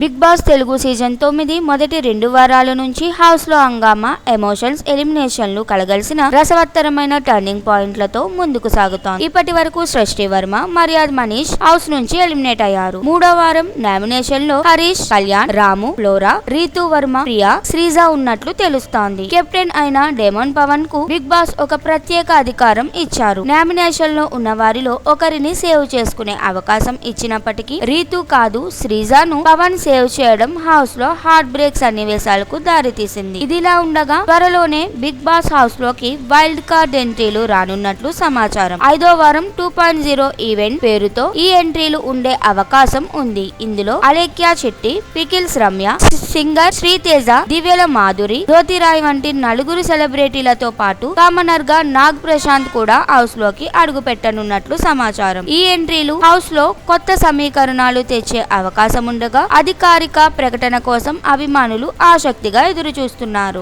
Big boss Telugu season తొమ్మిది మొదటి రెండు వారాల నుంచి హౌస్లో హంగామా ఎమోషన్స్ ఎలిమినేషన్లు కలగలిసిన రసవత్తరమైన టర్నింగ్ పాయింట్లతో ముందుకు సాగుతోంది. ఇప్పటి వరకు సృష్టి వర్మ మర్యాద్ మనీష్ హౌస్ నుంచి ఎలిమినేట్ అయ్యారు. మూడో వారం నామినేషన్లో హరీష్ కళ్యాణ్ రాము ఫ్లోరా రీతు వర్మ ప్రియా శ్రీజ ఉన్నట్లు తెలుస్తోంది. కెప్టెన్ అయిన డేమన్ పవన్కు బిగ్ బాస్ ఒక ప్రత్యేక అధికారం ఇచ్చారు. నామినేషన్లో ఉన్న వారిలో ఒకరిని సేవ్ చేసుకునే అవకాశం ఇచ్చినప్పటికీ రీతు కాదు శ్రీజను పవన్ సేవ్ చేయడం హౌస్లో హార్ట్ బ్రేక్ సన్నివేశాలకు దారితీసింది. ఇదిలా ఉండగా త్వరలోనే బిగ్ బాస్ హౌస్లోకి వైల్డ్ కార్డ్ ఎంట్రీలు రానున్నట్లు సమాచారం. ఐదో వారం టూ పాయింట్ జీరో ఈవెంట్ పేరుతో ఈ ఎంట్రీలు ఉండే అవకాశం ఉంది. ఇందులో అలేఖ్యా చెట్టి పికిల్స్ రమ్య సింగర్ శ్రీతేజ దివ్యల మాధురి జ్యోతిరాయ్ వంటి నలుగురు సెలబ్రిటీలతో పాటు కామనర్గా నాగ్ ప్రశాంత్ కూడా హౌస్లోకి అడుగు పెట్టనున్నట్లు సమాచారం. ఈ ఎంట్రీలు హౌస్లో కొత్త సమీకరణాలు తెచ్చే అవకాశం ఉండగా అధికారిక ప్రకటన కోసం అభిమానులు ఆసక్తిగా ఎదురుచూస్తున్నారు.